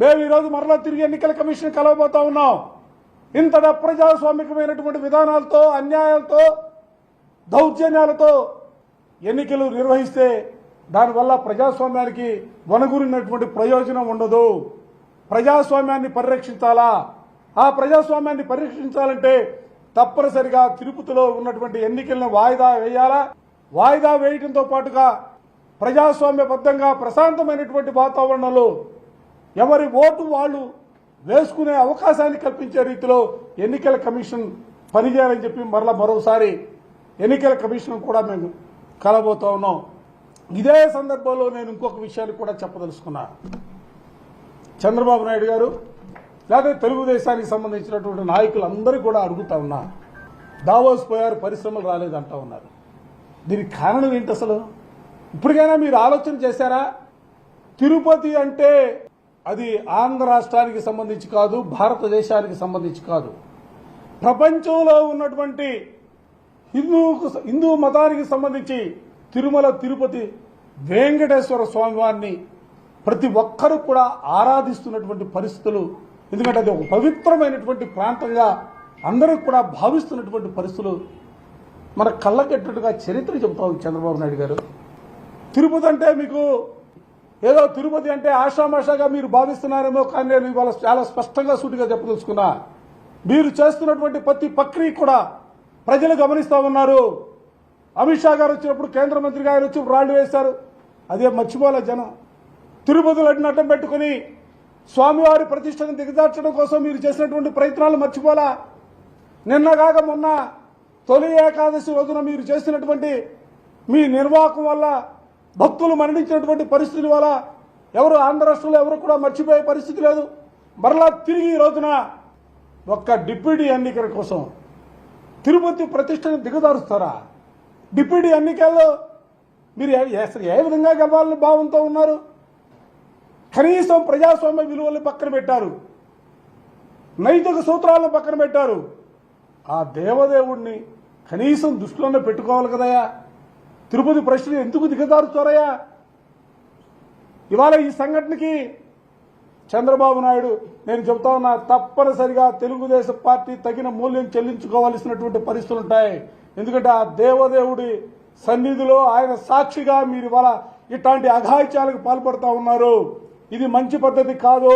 మేము ఈరోజు మరలా తిరిగి ఎన్నికల కమిషన్ కలవబోతా ఉన్నాం. ఇంతట ప్రజాస్వామికమైనటువంటి విధానాలతో అన్యాయాలతో దౌర్జన్యాలతో ఎన్నికలు నిర్వహిస్తే దానివల్ల ప్రజాస్వామ్యానికి వనగూరినటువంటి ప్రయోజనం ఉండదు. ప్రజాస్వామ్యాన్ని పరిరక్షించాలా? ఆ ప్రజాస్వామ్యాన్ని పరిరక్షించాలంటే తప్పనిసరిగా తిరుపతిలో ఉన్నటువంటి ఎన్నికలను వాయిదా వేయాలా? వాయిదా వేయడంతో పాటుగా ప్రజాస్వామ్యబద్ధంగా ప్రశాంతమైనటువంటి వాతావరణంలో ఎవరి ఓటు వాళ్ళు వేసుకునే అవకాశాన్ని కల్పించే రీతిలో ఎన్నికల కమిషన్ పనిచేయాలని చెప్పి మరలా మరోసారి ఎన్నికల కమిషన్ కూడా మేము కలబోతా ఉన్నాం. ఇదే సందర్భంలో నేను ఇంకొక విషయాన్ని కూడా చెప్పదలుచుకున్నా. చంద్రబాబు నాయుడు గారు లేదా తెలుగుదేశానికి సంబంధించినటువంటి నాయకులందరూ కూడా అడుగుతా ఉన్నా దావోస్ పోయారు పరిశ్రమలు రాలేదంటా ఉన్నారు. దీనికి కారణం ఏంటి అసలు? ఇప్పటికైనా మీరు ఆలోచన చేశారా? తిరుపతి అంటే అది ఆంధ్ర రాష్ట్రానికి సంబంధించి కాదు భారతదేశానికి సంబంధించి కాదు. ప్రపంచంలో ఉన్నటువంటి హిందూకు హిందూ మతానికి సంబంధించి తిరుమల తిరుపతి వెంకటేశ్వర స్వామి వారిని ప్రతి ఒక్కరూ కూడా ఆరాధిస్తున్నటువంటి పరిస్థితులు ఎందుకంటే అది ఒక పవిత్రమైనటువంటి ప్రాంతంగా అందరూ కూడా భావిస్తున్నటువంటి పరిస్థితులు. మన కళ్ళకెట్టుగా చరిత్ర చెబుతా చంద్రబాబు నాయుడు గారు. తిరుపతి అంటే మీకు ఏదో తిరుపతి అంటే ఆషామాషాగా మీరు భావిస్తున్నారేమో కానీ నేను ఇవాళ చాలా స్పష్టంగా సూటిగా చెప్పదలుచుకున్నా. మీరు చేస్తున్నటువంటి ప్రతి ప్రక్రియ కూడా ప్రజలు గమనిస్తూ ఉన్నారు. అమిత్ షా గారు వచ్చినప్పుడు కేంద్ర మంత్రి గారు వచ్చి రాళ్ళు వేశారు. అదే మర్చిపోలే జనం. తిరుపతిలో అడ్డం పెట్టుకుని స్వామివారి ప్రతిష్టను దిగదార్చడం కోసం మీరు చేసినటువంటి ప్రయత్నాలు మర్చిపోలా. నిన్నగాక మొన్న తొలి ఏకాదశి రోజున మీరు చేసినటువంటి మీ నిర్వాహకం వల్ల భక్తులు మరణించినటువంటి పరిస్థితుల వల్ల ఎవరు ఆంధ్ర రాష్ట్రంలో ఎవరు కూడా మర్చిపోయే పరిస్థితి లేదు. మరలా తిరిగి ఈ రోజున ఒక్క డిప్యూటీ ఎన్నికల కోసం తిరుపతి ప్రతిష్టను దిగదారుస్తారా డిప్యూటీ ఎన్నికల్లో మీరు ఏ- అసలు ఏ విధంగా గెలవాలని భావంతో ఉన్నారు? కనీసం ప్రజాస్వామ్య విలువలు పక్కన పెట్టారు. నైతిక సూత్రాలను పక్కన పెట్టారు. ఆ దేవదేవుణ్ణి కనీసం దృష్టిలోనే పెట్టుకోవాలి కదయా తిరుపతి ప్రశ్న ఎందుకు దిగజారుతారయ్యా ఇవాళ ఈ సంఘటనకి చంద్రబాబు నాయుడు నేను చెబుతా ఉన్నా తప్పనిసరిగా తెలుగుదేశం పార్టీ తగిన మూల్యం చెల్లించుకోవాల్సినటువంటి పరిస్థితులు ఉంటాయి. ఎందుకంటే ఆ దేవదేవుడి సన్నిధిలో ఆయన సాక్షిగా మీరు ఇవాళ ఇట్లాంటి అఘాయిత్యాలకు పాల్పడతా ఉన్నారు. ఇది మంచి పద్ధతి కాదు.